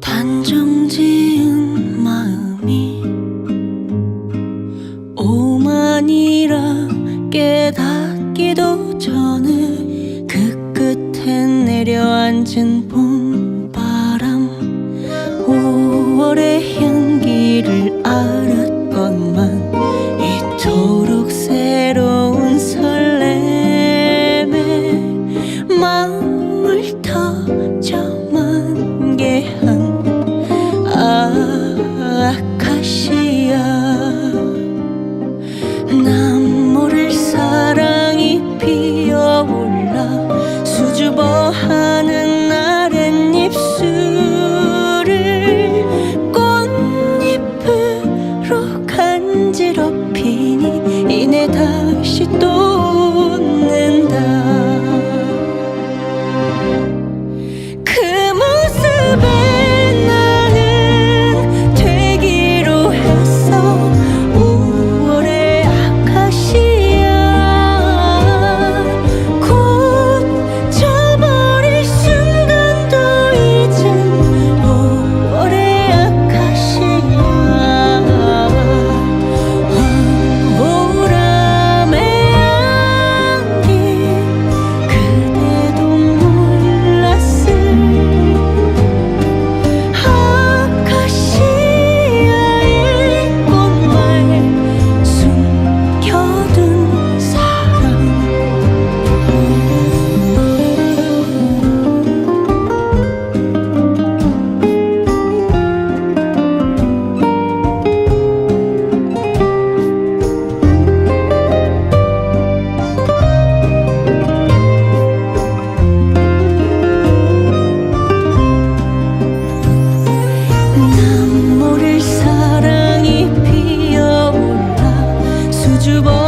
단정 지은 마음이 오만이라 깨닫기도 전에 그 끝에 내려앉은 주보